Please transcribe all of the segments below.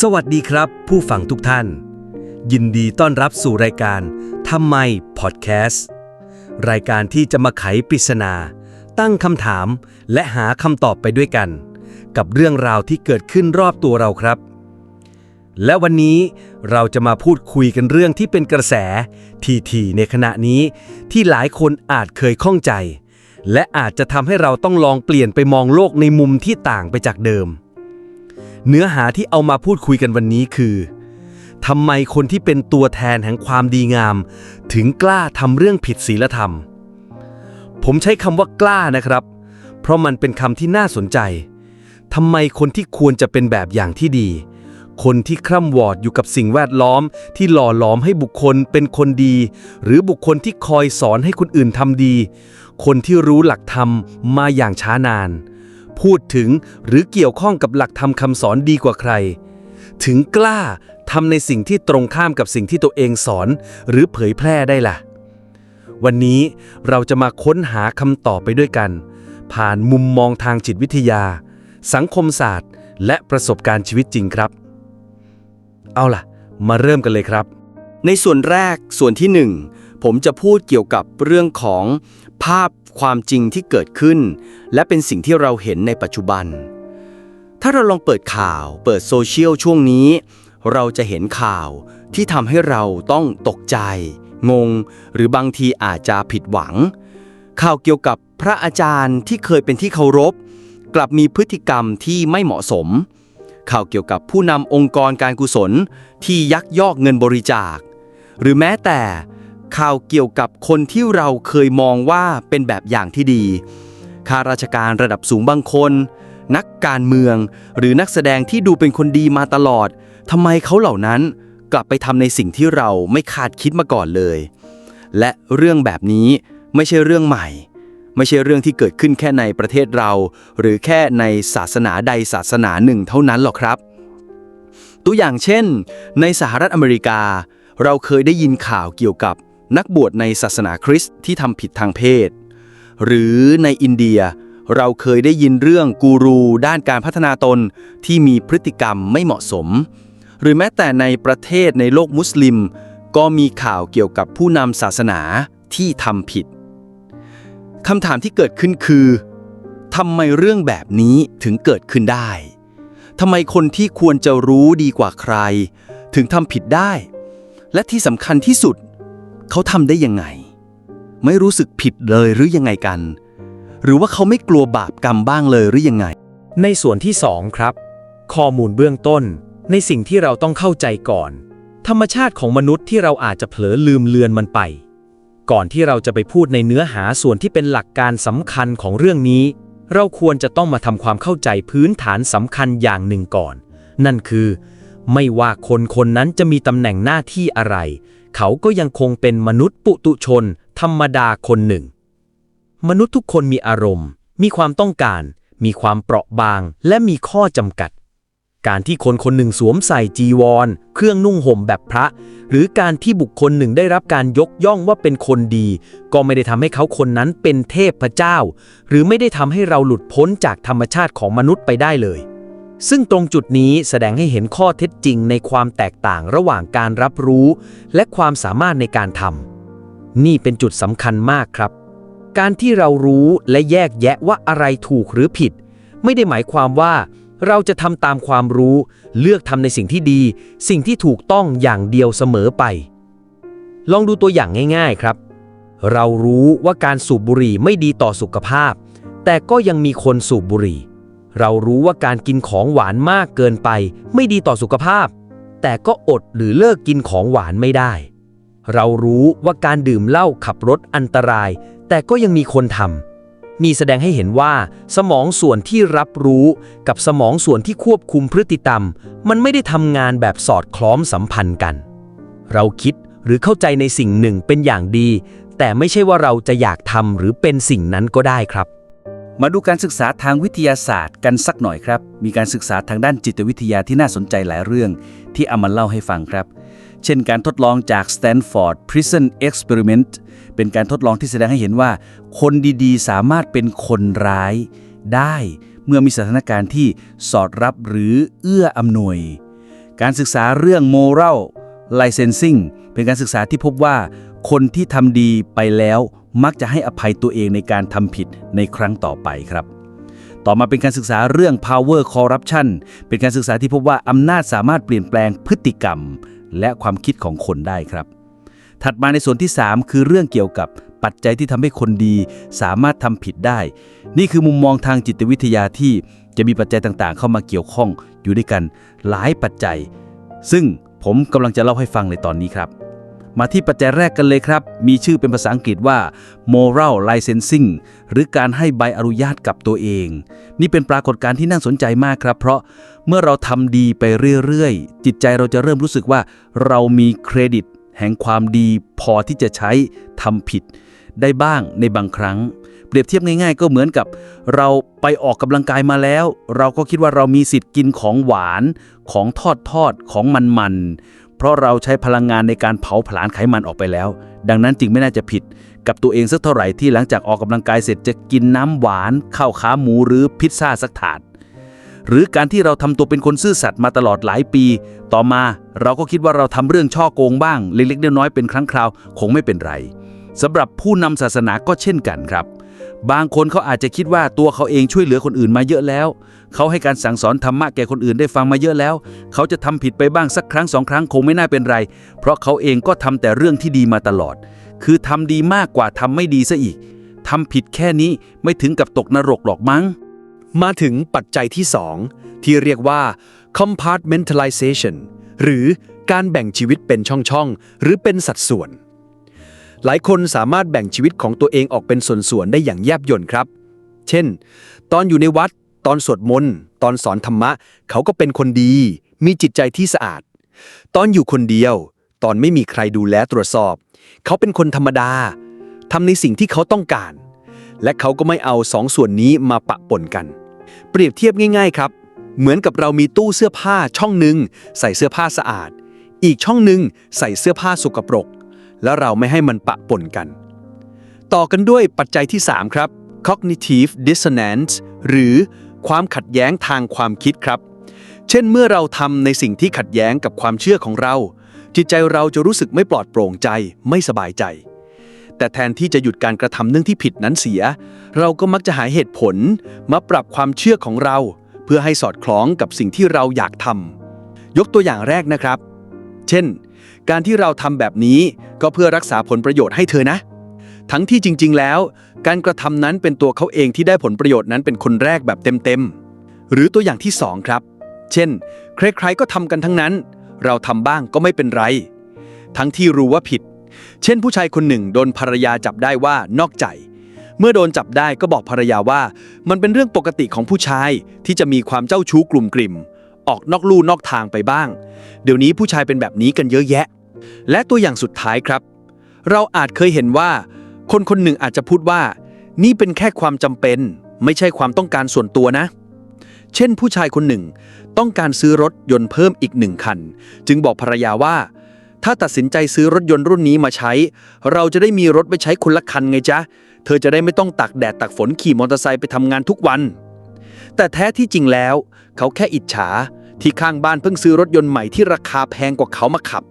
สวัสดีครับ ผู้ฟังทุกท่าน ยินดีต้อนรับสู่รายการทำไมพอดแคสต์รายการที่จะมาไขปริศนา ตั้งคำถาม และหาคำตอบไปด้วยกัน กับเรื่องราวที่เกิดขึ้นรอบตัวเราครับ และวันนี้เราจะมาพูดคุยกันเรื่องที่เป็นกระแสทีๆในขณะนี้ ที่หลายคนอาจเคยข้องใจ และอาจจะทำให้เราต้องลองเปลี่ยนไปมองโลกในมุมที่ต่างไปจากเดิม เนื้อหาที่เอามาพูดคุยกันวันนี้คือทำไมคนที่เป็นตัวแทนแห่งความดีงาม ถึงกล้าทำเรื่องผิดศีลธรรม ผมใช้คำว่ากล้านะครับ เพราะมันเป็นคำที่น่าสนใจทำไมคนที่ควรจะเป็นแบบอย่างที่ดี คนที่คร่ำวอดอยู่กับสิ่งแวดล้อม ที่หล่อหลอมให้บุคคลเป็นคนดี หรือบุคคลที่คอยสอนให้คนอื่นทำดี คนที่รู้หลักธรรมมาอย่างช้านาน พูดถึงหรือเกี่ยวข้องกับหลักธรรมคำสอนดีกว่าใคร ถึงกล้าทำในสิ่งที่ตรงข้ามกับสิ่งที่ตัวเองสอน หรือเผยแพร่ได้ล่ะ วันนี้เราจะมาค้นหาคำตอบไปด้วยกัน ผ่านมุมมองทางจิตวิทยา สังคมศาสตร์ และประสบการณ์ชีวิตจริงครับ เอาล่ะ มาเริ่มกันเลยครับ ในส่วนแรกส่วนที่หนึ่งผมจะพูดเกี่ยวกับเรื่องของภาพ ความจริงที่เกิดขึ้น และเป็นสิ่งที่เราเห็นในปัจจุบัน ถ้าเราลองเปิดข่าว เปิดโซเชียลช่วงนี้ เราจะเห็นข่าวที่ทำให้เราต้องตกใจ งง หรือบางทีอาจจะผิดหวัง ข่าวเกี่ยวกับพระอาจารย์ที่เคยเป็นที่เคารพ กลับมีพฤติกรรมที่ไม่เหมาะสม ข่าวเกี่ยวกับผู้นำองค์กรการกุศลที่ยักยอกเงินบริจาค หรือแม้แต่ ข่าวเกี่ยวกับคนที่เราเคยมองว่าเป็นแบบอย่างที่ดี ข้าราชการระดับสูงบางคน นักการเมือง หรือนักแสดงที่ดูเป็นคนดีมาตลอดทำไมเขาเหล่านั้นกลับไปทำในสิ่งที่เราไม่คาดคิดมาก่อนเลย และเรื่องแบบนี้ไม่ใช่เรื่องใหม่ ไม่ใช่เรื่องที่เกิดขึ้นแค่ในประเทศเรา หรือแค่ในศาสนาใดศาสนาหนึ่งเท่านั้นหรอกครับ ตัวอย่างเช่น ในสหรัฐอเมริกา เราเคยได้ยินข่าวเกี่ยวกับ นักบวชในศาสนาคริสต์ที่ทำผิดทางเพศ หรือในอินเดียเราเคยได้ยินเรื่องกูรูด้านการพัฒนาตนที่มีพฤติกรรมไม่เหมาะสม หรือแม้แต่ในประเทศในโลกมุสลิม ก็มีข่าวเกี่ยวกับผู้นำศาสนาที่ทำผิดคำถามที่เกิดขึ้นคือทำไมเรื่องแบบนี้ถึงเกิดขึ้นได้ทำไมคนที่ควรจะรู้ดีกว่าใคร ถึงทำผิดได้ และที่สำคัญที่สุด เขาทำได้ยังไง ไม่รู้สึกผิดเลยหรือยังไงกัน หรือว่าเขาไม่กลัวบาปกรรมบ้างเลยหรือยังไง ในส่วนที่2ครับ ข้อมูลเบื้องต้น ในสิ่งที่เราต้องเข้าใจก่อน ธรรมชาติของมนุษย์ที่เราอาจจะเผลอลืมเลือนมันไป ก่อนที่เราจะไปพูดในเนื้อหาส่วนที่เป็นหลักการสำคัญของเรื่องนี้ เราควรจะต้องมาทำความเข้าใจพื้นฐานสำคัญอย่างหนึ่งก่อน นั่นคือ ไม่ว่าคนคนนั้นจะมีตำแหน่งหน้าที่อะไร เขาก็ยังคงเป็นมนุษย์ปุตุชน ธรรมดาคนหนึ่ง มนุษย์ทุกคนมีอารมณ์ มีความต้องการ มีความเปราะบาง และมีข้อจำกัด การที่คนคนหนึ่งสวมใส่จีวร เครื่องนุ่งห่มแบบพระ หรือการที่บุคคลหนึ่งได้รับการยกย่องว่าเป็นคนดี ก็ไม่ได้ทำให้เขาคนนั้นเป็นเทพเจ้า หรือไม่ได้ทำให้เราหลุดพ้นจากธรรมชาติของมนุษย์ไปได้เลย ซึ่งตรงจุดนี้แสดงให้เห็นข้อเท็จจริงในความแตกต่างระหว่างการรับรู้ และความสามารถในการทำนี่เป็นจุดสำคัญมากครับ การที่เรารู้และแยกแยะว่าอะไรถูกหรือผิด ไม่ได้หมายความว่าเราจะทำตามความรู้ เลือกทำในสิ่งที่ดี สิ่งที่ถูกต้องอย่างเดียวเสมอไป ลองดูตัวอย่างง่าย ๆครับ เรารู้ว่าการสูบบุหรี่ไม่ดีต่อสุขภาพ แต่ก็ยังมีคนสูบบุหรี่ เรารู้ว่าการกินของหวานมากเกินไป ไม่ดีต่อสุขภาพ แต่ก็อดหรือเลิกกินของหวานไม่ได้ เรารู้ว่าการดื่มเหล้าขับรถอันตราย แต่ก็ยังมีคนทำนี่แสดงให้เห็นว่า สมองส่วนที่รับรู้กับสมองส่วนที่ควบคุมพฤติกรรม มันไม่ได้ทำงานแบบสอดคล้องสัมพันธ์กัน เราคิดหรือเข้าใจในสิ่งหนึ่งเป็นอย่างดี แต่ไม่ใช่ว่าเราจะอยากทำหรือเป็นสิ่งนั้นก็ได้ครับ มาดูการศึกษาทางวิทยาศาสตร์กันสักหน่อยครับ มีการศึกษาทางด้านจิตวิทยาที่น่าสนใจหลายเรื่อง ที่เอามาเล่าให้ฟังครับ เช่นการทดลองจาก Stanford Prison Experiment เป็นการทดลองที่แสดงให้เห็นว่า คนดีๆ สามารถเป็นคนร้าย ได้เมื่อมีสถานการณ์ที่สอดรับหรือเอื้ออำนวย การศึกษาเรื่อง moral licensing เป็นการศึกษาที่พบว่า คนที่ทำดีไปแล้ว มักจะให้อภัยตัวเองในการทำผิดในครั้งต่อไปครับ ต่อมาเป็นการศึกษาเรื่อง power corruption เป็นการศึกษาที่พบว่าอำนาจสามารถเปลี่ยนแปลงพฤติกรรม และความคิดของคนได้ครับ ถัดมาในส่วนที่ 3 คือเรื่องเกี่ยวกับปัจจัยที่ทำให้คนดีสามารถทำผิดได้ นี่คือมุมมองทางจิตวิทยาที่จะมีปัจจัยต่างๆ เข้ามาเกี่ยวข้องอยู่ด้วยกันหลายปัจจัย ซึ่งผมกำลังจะเล่าให้ฟังในตอนนี้ครับ มาที่ปัจจัยแรกกันเลยครับ มีชื่อเป็นภาษาอังกฤษว่า moral licensing หรือการให้ใบอนุญาตกับตัวเอง นี่เป็นปรากฏการณ์ที่น่าสนใจมากครับ เพราะเมื่อเราทำดีไปเรื่อยๆ จิตใจเราจะเริ่มรู้สึกว่า เรามีเครดิต แห่งความดีพอที่จะใช้ทำผิด ได้บ้างในบางครั้ง เปรียบเทียบง่าย ๆ ก็เหมือนกับ เราไปออกกำลังกายมาแล้ว เราก็คิดว่าเรามีสิทธิ์กินของหวาน ของทอดทอดของมันๆ เพราะเราใช้พลังงานในการเผาผลาญไขมันออกไปแล้ว ดังนั้นจึงไม่น่าจะผิด กับตัวเองสักเท่าไหร่ที่หลังจากออกกำลังกายเสร็จจะกินน้ำหวานข้าวขาหมูหรือพิซซ่าสักถาดหรือการที่เราทำตัวเป็นคนซื่อสัตย์มาตลอดหลายปี ต่อมาเราก็คิดว่าเราทำเรื่องช่อโกงบ้าง เล็กๆน้อยๆเป็นครั้งคราว คงไม่เป็นไรสำหรับผู้นำศาสนาก็เช่นกันครับ บางคนเขาอาจจะคิดว่าตัวเขาเองช่วยเหลือคนอื่นมาเยอะแล้ว เขาให้การสั่งสอนธรรมะแก่คนอื่นได้ฟังมาเยอะแล้ว เขาจะทำผิดไปบ้างสักครั้งสองครั้งคงไม่น่าเป็นไร เพราะเขาเองก็ทำแต่เรื่องที่ดีมาตลอด คือทำดีมากกว่าทำไม่ดีซะอีกทำผิดแค่นี้ไม่ถึงกับตกนรกหรอกมั้ง มาถึงปัจจัยที่ 2 ที่เรียกว่า compartmentalization หรือการแบ่งชีวิตเป็นช่องๆหรือเป็นสัดส่วน หลายคนสามารถแบ่งชีวิตของตัวเองออกเป็นส่วนๆได้อย่างแยบยลครับ เช่น ตอนอยู่ในวัด ตอนสวดมนต์ ตอนสอนธรรมะ เขาก็เป็นคนดี มีจิตใจที่สะอาด ตอนอยู่คนเดียว ตอนไม่มีใครดูแลตรวจสอบ เขาเป็นคนธรรมดาทำในสิ่งที่เขาต้องการ และเขาก็ไม่เอาสองส่วนนี้มาปะปนกัน เปรียบเทียบง่าย ๆ ครับ เหมือนกับเรามีตู้เสื้อผ้าช่องหนึ่งใส่เสื้อผ้าสะอาด อีกช่องหนึ่งใส่เสื้อผ้าสกปรก แล้วเราไม่ให้มันปะปนกัน ต่อกันด้วยปัจจัยที่ 3 ครับ cognitive dissonance หรือความขัดแย้งทางความคิดครับ เช่นเมื่อเราทำในสิ่งที่ขัดแย้งกับความเชื่อของเรา จิตใจเราจะรู้สึกไม่ปลอดโปร่งใจ ไม่สบายใจ แต่แทนที่จะหยุดการกระทำเรื่องที่ผิดนั้นเสีย เราก็มักจะหาเหตุผล มาปรับความเชื่อของเรา เพื่อให้สอดคล้องกับสิ่งที่เราอยากทำยกตัวอย่างแรกนะครับ เช่น การที่เราทำแบบนี้ก็เพื่อรักษาผลประโยชน์ให้เธอนะ ทั้งที่จริง ๆ แล้ว การกระทำนั้นเป็นตัวเขาเองที่ได้ผลประโยชน์นั้นเป็นคนแรกแบบเต็มๆ หรือตัวอย่างที่สองครับ เช่น ใครๆ ก็ทำกันทั้งนั้น เราทำบ้างก็ไม่เป็นไร ทั้งที่รู้ว่าผิด เช่น ผู้ชายคนหนึ่งโดนภรรยาจับได้ว่านอกใจเมื่อโดนจับได้ก็บอกภรรยาว่า มันเป็นเรื่องปกติของผู้ชายที่จะมีความเจ้าชู้กลุ่มกลิ่ม ออกนอกลู่นอกทางไปบ้าง เดี๋ยวนี้ผู้ชายเป็นแบบนี้กันเยอะแยะ และตัวอย่างสุดท้ายครับ เราอาจเคยเห็นว่า คนคนหนึ่งอาจจะพูดว่า นี่เป็นแค่ความจำเป็น ไม่ใช่ความต้องการส่วนตัวนะ เช่นผู้ชายคนหนึ่ง ต้องการซื้อรถยนต์เพิ่มอีกหนึ่งคัน จึงบอกภรรยาว่า ถ้าตัดสินใจซื้อรถยนต์รุ่นนี้มาใช้ เราจะได้มีรถไปใช้คนละคันไงจ๊ะเธอจะได้ไม่ต้องตักแดดตักฝนขี่มอเตอร์ไซค์ไปทำงานทุกวัน แต่แท้ที่จริงแล้ว เขาแค่อิจฉาที่ข้างบ้านเพิ่งซื้อรถยนต์ใหม่ที่ราคาแพงกว่าเขามาขับ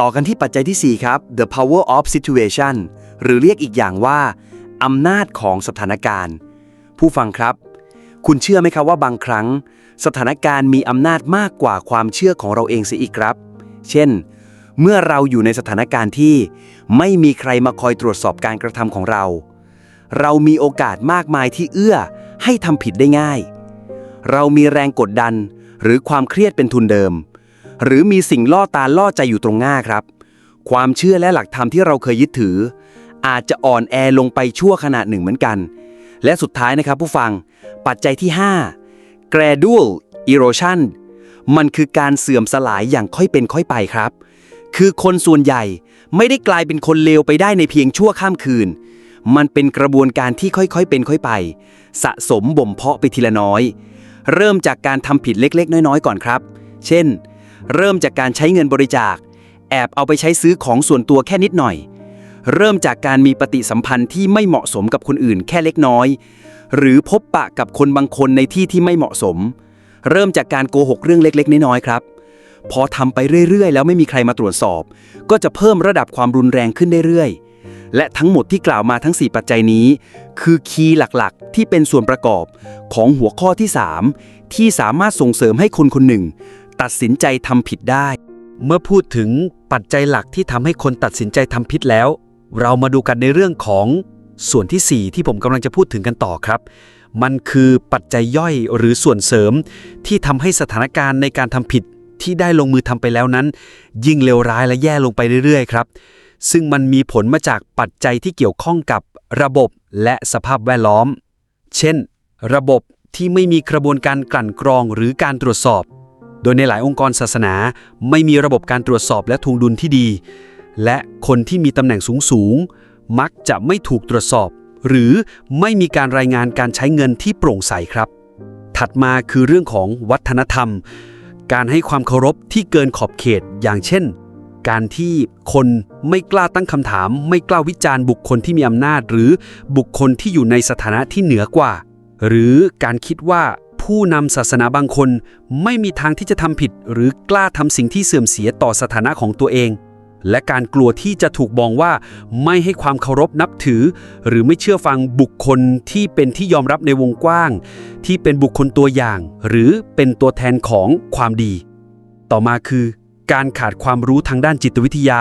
ต่อกันที่ปัจจัยที่ 4 ครับ the power of situation หรือเรียกอีกอย่างว่า อำนาจของสถานการณ์ ผู้ฟังครับ คุณเชื่อไหมครับว่าบางครั้ง สถานการณ์มีอำนาจมากกว่าความเชื่อของเราเองเสียอีกครับ เช่น เมื่อเราอยู่ในสถานการณ์ที่ ไม่มีใครมาคอยตรวจสอบการกระทำของเรา เรามีโอกาสมากมายที่เอื้อ ให้ทำผิดได้ง่าย เรามีแรงกดดัน หรือความเครียดเป็นทุนเดิม หรือมีสิ่งล่อตาล่อใจอยู่ตรงหน้าครับ ความเชื่อและหลักธรรมที่เราเคยยึดถือ อาจจะอ่อนแอลงไปชั่วขณะหนึ่งเหมือนกัน และสุดท้ายนะครับผู้ฟัง ปัจจัยที่ 5 gradual erosion มันคือการเสื่อมสลายอย่างค่อยเป็นค่อยไปครับ คือคนส่วนใหญ่ไม่ได้กลายเป็นคนเลวไปได้ในเพียงชั่วข้ามคืน มันเป็นกระบวนการที่ค่อยๆ เป็นค่อยไป สะสมบ่มเพาะไปทีละน้อย เริ่มจากการทำผิดเล็ก ๆ น้อยๆ ก่อนครับ เช่น เริ่มจากการใช้เงินบริจาค แอบเอาไปใช้ซื้อของส่วนตัวแค่นิดหน่อย เริ่มจากการมีปฏิสัมพันธ์ที่ไม่เหมาะสมกับคนอื่นแค่เล็กน้อย หรือพบปะกับคนบางคนในที่ที่ไม่เหมาะสม เริ่มจากการโกหกเรื่องเล็ก ๆ น้อยๆ ครับพอทำไปเรื่อยๆ แล้วไม่มีใครมาตรวจสอบ ก็จะเพิ่มระดับความรุนแรงขึ้นเรื่อยๆ และทั้งหมดที่กล่าวมาทั้ง 4 ปัจจัยนี้ คือคีย์หลักๆ ที่เป็นส่วนประกอบของหัวข้อที่ 3 ที่สามารถส่งเสริมให้คนคนหนึ่ง ตัดสินใจทำผิดได้ เมื่อพูดถึงปัจจัยหลักที่ทำให้คนตัดสินใจทำผิดแล้ว เรามาดูกันในเรื่องของส่วนทีสี่4 ที่ผมกำลังจะพูดถึงกันต่อครับ มันคือปัจจัยย่อยหรือส่วนเสริม ที่ทำให้สถานการณ์ในการทำผิดที่ได้ลงมือทำไปแล้วนั้น ยิ่งเลวร้ายและแย่ลงไปเรื่อยๆ ครับ ซึ่งมันมีผลมาจากปัจจัยที่เกี่ยวข้องกับระบบและสภาพแวดล้อม เช่น ระบบที่ไม่มีกระบวนการกลั่นกรองหรือการตรวจสอบ โดยในหลายองค์กรศาสนา ไม่มีระบบการตรวจสอบและทวงดุลที่ดี และคนที่มีตำแหน่งสูงสูงๆมักจะไม่ถูกตรวจสอบ หรือไม่มีการรายงานการใช้เงินที่โปร่งใสครับ ถัดมาคือเรื่องของวัฒนธรรม การให้ความเคารพที่เกินขอบเขต อย่างเช่น การที่คนไม่กล้าตั้งคำถาม ไม่กล้าวิจารณ์บุคคลที่มีอำนาจ หรือบุคคลที่อยู่ในสถานะที่เหนือกว่า หรือการคิดว่าผู้นำศาสนาบางคน ไม่มีทางที่จะทำผิด หรือกล้าทำสิ่งที่เสื่อมเสียต่อสถานะของตัวเอง และการกลัวที่จะถูกมองว่าไม่ให้ความเคารพนับถือ หรือไม่เชื่อฟังบุคคลที่เป็นที่ยอมรับในวงกว้าง ที่เป็นบุคคลตัวอย่าง หรือเป็นตัวแทนของความดี ต่อมาคือ การขาดความรู้ทางด้านจิตวิทยา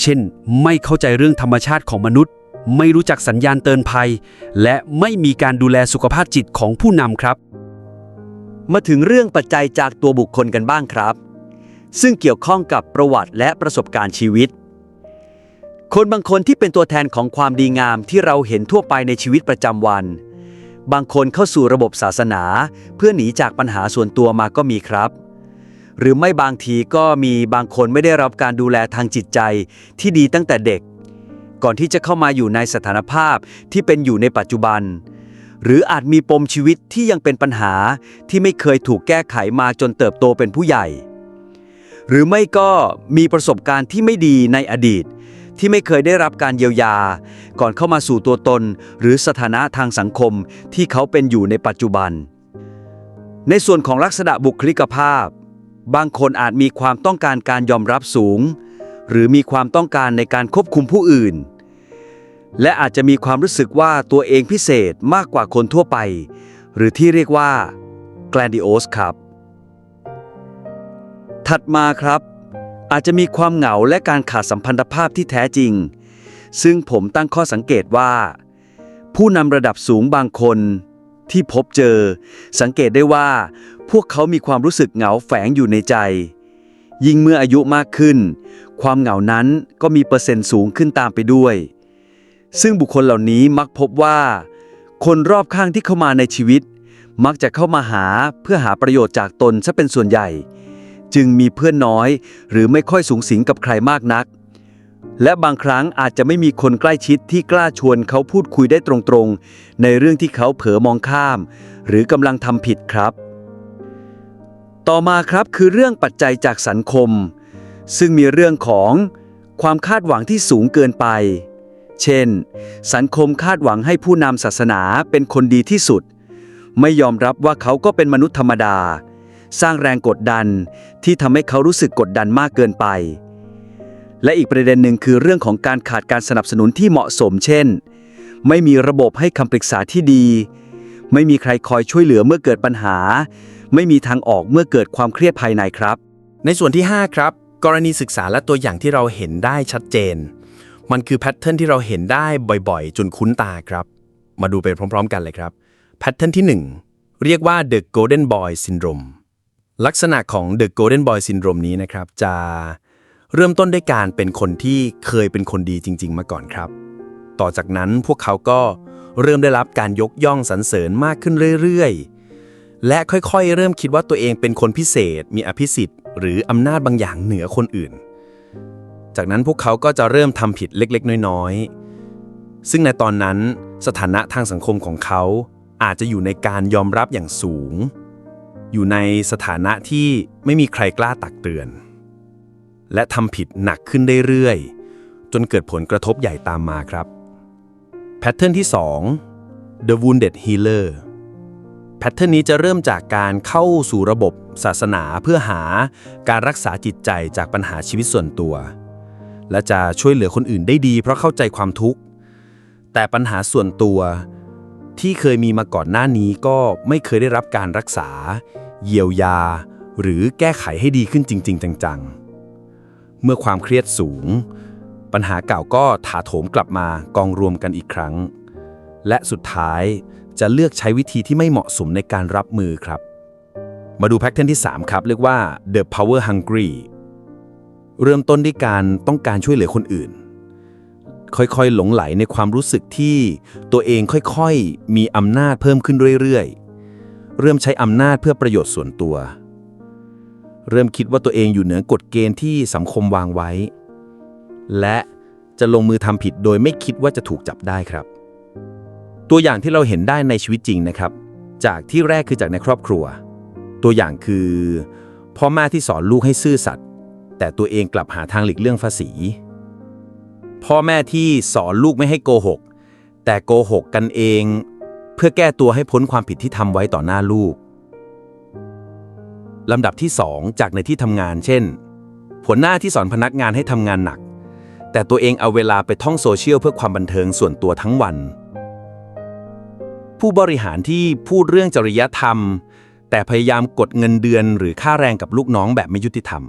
เช่น ไม่เข้าใจเรื่องธรรมชาติของมนุษย์ ไม่รู้จักสัญญาณเตือนภัย และไม่มีการดูแลสุขภาพจิตของผู้นำครับ มาถึงเรื่องปัจจัยจากตัวบุคคลกันบ้างครับ ซึ่งเกี่ยวข้องกับประวัติและประสบการณ์ชีวิต คนบางคนที่เป็นตัวแทนของความดีงามที่เราเห็นทั่วไปในชีวิตประจำวัน บางคนเข้าสู่ระบบศาสนา เพื่อหนีจากปัญหาส่วนตัวมาก็มีครับ หรือไม่บางทีก็มีบางคนไม่ได้รับการดูแลทางจิตใจที่ดีตั้งแต่เด็ก ก่อนที่จะเข้ามาอยู่ในสถานภาพที่เป็นอยู่ในปัจจุบัน หรืออาจมีปมชีวิตที่ยังเป็นปัญหาที่ไม่เคยถูกแก้ไขมาจนเติบโตเป็นผู้ใหญ่ หรือไม่ก็มีประสบการณ์ที่ไม่ดีในอดีต ที่ไม่เคยได้รับการเยียวยา ก่อนเข้ามาสู่ตัวตน หรือสถานะทางสังคมที่เขาเป็นอยู่ในปัจจุบันในส่วนของลักษณะบุคลิกภาพ บางคนอาจมีความต้องการการยอมรับสูง หรือมีความต้องการในการควบคุมผู้อื่น และอาจจะมีความรู้สึกว่าตัวเองพิเศษมากกว่าคนทั่วไป หรือที่เรียกว่า grandiose ครับ ถัดมาครับ อาจจะมีความเหงาและการขาดสัมพันธภาพที่แท้จริง ซึ่งผมตั้งข้อสังเกตว่า ผู้นำระดับสูงบางคน ที่พบเจอ สังเกตได้ว่า พวกเขามีความรู้สึกเหงาแฝงอยู่ในใจ ยิ่งเมื่ออายุมากขึ้น ความเหงานั้นก็มีเปอร์เซ็นต์สูงขึ้นตามไปด้วย ซึ่งบุคคลเหล่านี้มักพบว่า คนรอบข้างที่เข้ามาในชีวิต มักจะเข้ามาหาเพื่อหาประโยชน์จากตนซะเป็นส่วนใหญ่ จึงมีเพื่อนน้อย หรือไม่ค่อยสูงสิงกับใครมากนัก และบางครั้งอาจจะไม่มีคนใกล้ชิดที่กล้าชวนเขาพูดคุยได้ตรงๆ ในเรื่องที่เขาเผลอมองข้าม หรือกำลังทำผิดครับ ต่อมาครับคือเรื่องปัจจัยจากสังคม ซึ่งมีเรื่องของความคาดหวังที่สูงเกินไป เช่น สังคมคาดหวังให้ผู้นำศาสนาเป็นคนดีที่สุด ไม่ยอมรับว่าเขาก็เป็นมนุษย์ธรรมดา สร้างแรงกดดันที่ทำให้เขารู้สึกกดดันมากเกินไป และอีกประเด็นหนึ่งคือเรื่องของการขาดการสนับสนุนที่เหมาะสม เช่น ไม่มีระบบให้คำปรึกษาที่ดี ไม่มีใครคอยช่วยเหลือเมื่อเกิดปัญหา ไม่มีทางออกเมื่อเกิดความเครียดภายในครับ ในส่วนที่ 5 ครับ กรณีศึกษาและตัวอย่างที่เราเห็นได้ชัดเจน มันคือแพทเทิร์นที่เราเห็นได้บ่อยๆ จนคุ้นตาครับ มาดูไปพร้อม ๆ กันเลยครับแพทเทิร์นที่ 1 เรียกว่า the golden boy syndrome ลักษณะของ the golden boy syndrome นี้นะครับจะ เริ่มต้นด้วยการเป็นคนที่เคยเป็นคนดีจริง ๆ มาก่อนครับ ต่อจากนั้นพวกเขาก็เริ่มได้รับการยกย่องสรรเสริญมากขึ้นเรื่อยๆ และค่อยๆ เริ่มคิดว่าตัวเองเป็นคนพิเศษ มีอภิสิทธิ์หรืออำนาจบางอย่างเหนือคนอื่น จากนั้นพวกเขาก็จะเริ่มทำผิดเล็กๆ น้อยๆ ซึ่งในตอนนั้นสถานะทางสังคมของเขาอาจจะอยู่ในการยอมรับอย่างสูง อยู่ในสถานะที่ไม่มีใครกล้าตักเตือน และทำผิดหนักขึ้นเรื่อยๆ จนเกิดผลกระทบใหญ่ตามมาครับ แพทเทิร์นที่ 2 The Wounded Healer แพทเทิร์นนี้จะเริ่มจากการเข้าสู่ระบบศาสนาเพื่อหาการรักษาจิตใจจากปัญหาชีวิตส่วนตัว และจะช่วยเหลือคนอื่นได้ดี เพราะเข้าใจความทุกข์ แต่ปัญหาส่วนตัวที่เคยมีมาก่อนหน้านี้ก็ไม่เคยได้รับการรักษา เยียวยา หรือแก้ไขให้ดีขึ้นจริง ๆ จังๆ เมื่อความเครียดสูง ปัญหาเก่าก็ถาโถมกลับมากองรวมกันอีกครั้ง และสุดท้ายจะเลือกใช้วิธีที่ไม่เหมาะสมในการรับมือครับ มาดูแพทเทิร์นที่ 3 ครับ เรียกว่า the power hungry เริ่มต้นด้วยการต้องการช่วยเหลือคนอื่น ค่อยๆ หลงไหลในความรู้สึกที่ตัวเองค่อยๆ มีอำนาจเพิ่มขึ้นเรื่อยๆ เริ่มใช้อำนาจเพื่อประโยชน์ส่วนตัว เริ่มคิดว่าตัวเองอยู่เหนือกฎเกณฑ์ที่สังคมวางไว้ และจะลงมือทำผิดโดยไม่คิดว่าจะถูกจับได้ครับ ตัวอย่างที่เราเห็นได้ในชีวิตจริงนะครับ จากที่แรกคือจากในครอบครัว ตัวอย่างคือพ่อแม่ที่สอนลูกให้ซื่อสัตย์แต่ตัวเองกลับหาทางหลีกเลี่ยงภาษี พ่อแม่ที่สอนลูกไม่ให้โกหก แต่โกหกกันเอง เพื่อแก้ตัวให้พ้นความผิดที่ทำไว้ต่อหน้าลูก ลำดับที่ 2 จากในที่ทำงาน เช่นหัวหน้าที่สอนพนักงานให้ทำงานหนัก แต่ตัวเองเอาเวลาไปท่องโซเชียลเพื่อความบันเทิงส่วนตัวทั้งวัน ผู้บริหารที่พูดเรื่องจริยธรรม แต่พยายามกดเงินเดือนหรือค่าแรงกับลูกน้องแบบไม่ยุติธรรม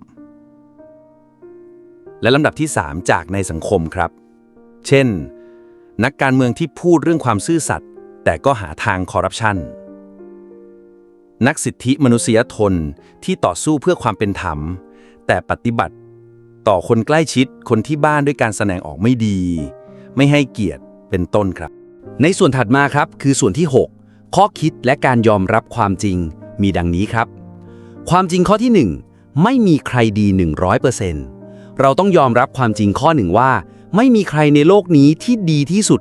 และลำดับที่ 3 จากในสังคมครับ เช่น นักการเมืองที่พูดเรื่องความซื่อสัตย์แต่ก็หาทางคอร์รัปชัน นักสิทธิมนุษยชนที่ต่อสู้เพื่อความเป็นธรรม แต่ปฏิบัติ ต่อคนใกล้ชิดคนที่บ้านด้วยการแสดงออกไม่ดี ไม่ให้เกียรติเป็นต้นครับ ในส่วนถัดมาครับคือส่วนที่ 6 ข้อคิดและการยอมรับความจริงมีดังนี้ครับ ความจริงข้อที่ 1 ไม่มีใครดี 100%เราต้องยอมรับความจริงข้อหนึ่งว่า ไม่มีใครในโลกนี้ที่ดีที่สุด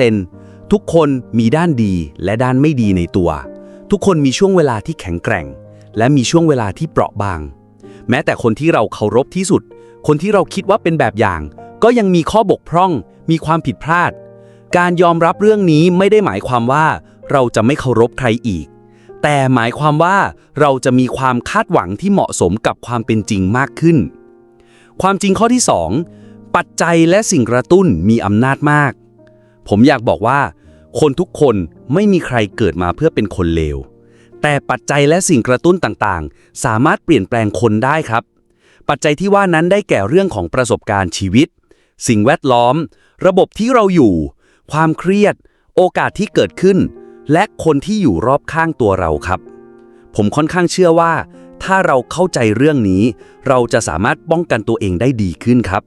100%ทุกคนมีด้านดีและด้านไม่ดีในตัว ทุกคนมีช่วงเวลาที่แข็งแกร่ง และมีช่วงเวลาที่เปราะบาง แม้แต่คนที่เราเคารพที่สุด คนที่เราคิดว่าเป็นแบบอย่าง ก็ยังมีข้อบกพร่อง มีความผิดพลาด การยอมรับเรื่องนี้ไม่ได้หมายความว่า เราจะไม่เคารพใครอีก แต่หมายความว่าเราจะมีความคาดหวังที่เหมาะสมกับความเป็นจริงมากขึ้น ความจริงข้อที่ 2 ปัจจัยและสิ่งกระตุ้นมีอำนาจมาก ผมอยากบอกว่า คนทุกคน ไม่มีใครเกิดมาเพื่อเป็นคนเลว แต่ปัจจัยและสิ่งกระตุ้นต่างๆ สามารถเปลี่ยนแปลงคนได้ครับ ปัจจัยที่ว่านั้นได้แก่เรื่องของประสบการณ์ชีวิต สิ่งแวดล้อม ระบบที่เราอยู่ ความเครียด โอกาสที่เกิดขึ้น และคนที่อยู่รอบข้างตัวเราครับ ผมค่อนข้างเชื่อว่า ถ้าเราเข้าใจเรื่องนี้ เราจะสามารถป้องกันตัวเองได้ดีขึ้นครับ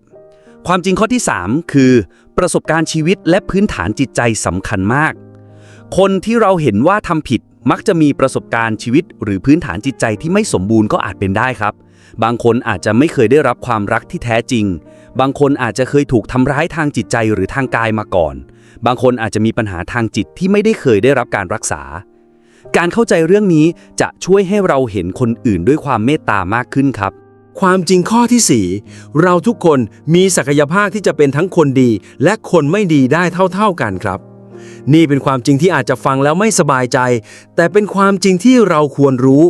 ความจริงข้อที่ 3 คือ ประสบการณ์ชีวิตและพื้นฐานจิตใจสำคัญมาก คนที่เราเห็นว่าทำผิดมักจะมีประสบการณ์ชีวิต หรือพื้นฐานจิตใจที่ไม่สมบูรณ์ก็อาจเป็นได้ครับ บางคนอาจจะไม่เคยได้รับความรักที่แท้จริง บางคนอาจจะเคยถูกทำร้ายทางจิตใจหรือทางกายมาก่อน บางคนอาจจะมีปัญหาทางจิตที่ไม่ได้เคยได้รับการรักษา การเข้าใจเรื่องนี้จะช่วยให้เราเห็นคนอื่นด้วยความเมตตามากขึ้นครับ ความจริงข้อที่ 4 เราทุกคนมีศักยภาพที่จะเป็นทั้งคนดี และคนไม่ดีได้เท่า ๆกันครับ นี่เป็นความจริงที่อาจจะฟังแล้วไม่สบายใจ แต่เป็นความจริงที่เราควรรู้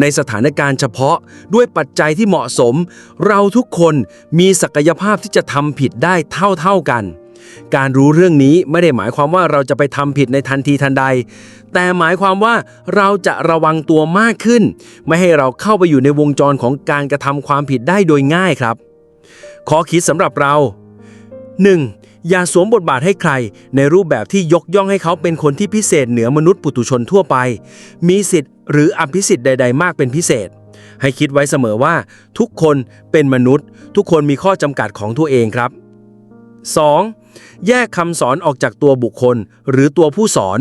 ในสถานการณ์เฉพาะด้วยปัจจัยที่เหมาะสม เราทุกคนมีศักยภาพที่จะทำผิดได้เท่าๆกัน การรู้เรื่องนี้ไม่ได้หมายความว่าเราจะไปทำผิดในทันทีทันใด แต่หมายความว่าเราจะระวังตัวมากขึ้น ไม่ให้เราเข้าไปอยู่ในวงจรของการกระทำความผิดได้โดยง่ายครับ ข้อคิดสำหรับเรา 1. อย่าสวมบทบาทให้ใคร ในรูปแบบที่ยกย่องให้เขาเป็นคนที่พิเศษเหนือมนุษย์ปุถุชนทั่วไป มีสิทธิ์หรืออภิสิทธิ์ใด ๆ มากเป็นพิเศษ ให้คิดไว้เสมอว่า ทุกคนเป็นมนุษย์ ทุกคนมีข้อจำกัดของตัวเองครับ 2. แยกคำสอนออกจากตัวบุคคลหรือตัวผู้สอน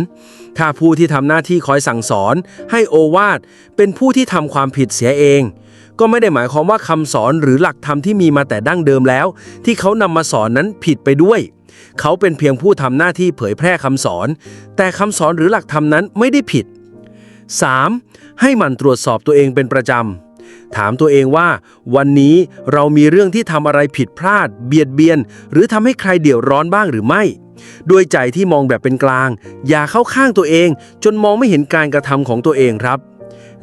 ถ้าผู้ที่ทำหน้าที่คอยสั่งสอน ให้โอวาทเป็นผู้ที่ทำความผิดเสียเอง ก็ไม่ได้หมายความว่าคำสอนหรือหลักธรรมที่มีมาแต่ดั้งเดิมแล้ว ที่เขานำมาสอนนั้นผิดไปด้วย เขาเป็นเพียงผู้ทำหน้าที่เผยแพร่คำสอน แต่คำสอนหรือหลักธรรมนั้นไม่ได้ผิด 3. ให้มันตรวจสอบตัวเองเป็นประจำ ถามตัวเองว่า วันนี้เรามีเรื่องที่ทำอะไรผิดพลาด เบียดเบียน หรือทำให้ใครเดือดร้อนบ้างหรือไม่ด้วยใจที่มองแบบเป็นกลาง อย่าเข้าข้างตัวเอง จนมองไม่เห็นการกระทำของตัวเองครับ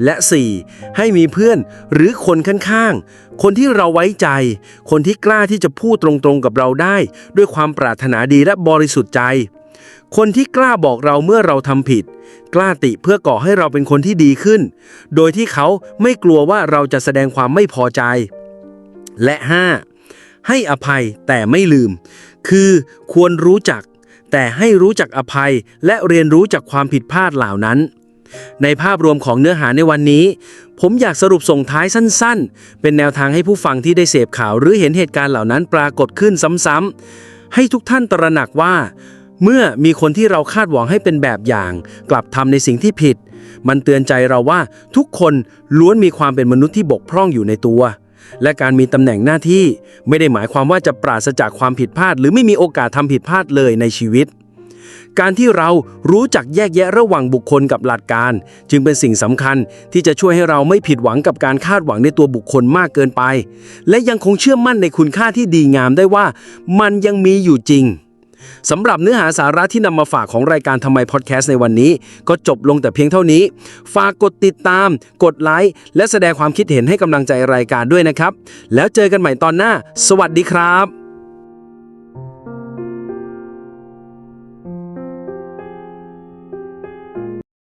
และ 4. ให้มีเพื่อนหรือคนข้างๆ คนที่เราไว้ใจ คนที่กล้าที่จะพูดตรงๆกับเราได้ ด้วยความปรารถนาดีและบริสุทธิ์ใจ คนที่กล้าบอกเราเมื่อเราทำผิด กล้าติเพื่อก่อให้เราเป็นคนที่ดีขึ้น โดยที่เขาไม่กลัวว่าเราจะแสดงความไม่พอใจ และ 5. ให้อภัยแต่ไม่ลืม คือควรรู้จัก แต่ให้รู้จักอภัยและเรียนรู้จากความผิดพลาดเหล่านั้น ในภาพรวมของเนื้อหาในวันนี้ ผมอยากสรุปส่งท้ายสั้นๆ เป็นแนวทางให้ผู้ฟังที่ได้เสพข่าว หรือเห็นเหตุการณ์เหล่านั้นปรากฏขึ้นซ้ำๆให้ทุกท่านตระหนักว่า เมื่อมีคนที่เราคาดหวังให้เป็นแบบอย่าง กลับทำในสิ่งที่ผิด มันเตือนใจเราว่าทุกคนล้วนมีความเป็นมนุษย์ที่บกพร่องอยู่ในตัว และการมีตำแหน่งหน้าที่ ไม่ได้หมายความว่าจะปราศจากความผิดพลาด หรือไม่มีโอกาสทำผิดพลาดเลยในชีวิต การที่เรารู้จักแยกแยะระหว่างบุคคลกับหลักการ จึงเป็นสิ่งสำคัญที่จะช่วยให้เราไม่ผิดหวังกับการคาดหวังในตัวบุคคลมากเกินไป และยังคงเชื่อมั่นในคุณค่าที่ดีงามได้ว่ามันยังมีอยู่จริงสำหรับเนื้อหาสาระที่นำมาฝากของรายการทำไมพอดแคสต์ในวันนี้ ก็จบลงแต่เพียงเท่านี้ ฝากกดติดตาม กดไลค์และแสดงความคิดเห็นให้กำลังใจรายการด้วยนะครับ แล้วเจอกันใหม่ตอนหน้า สวัสดีครับ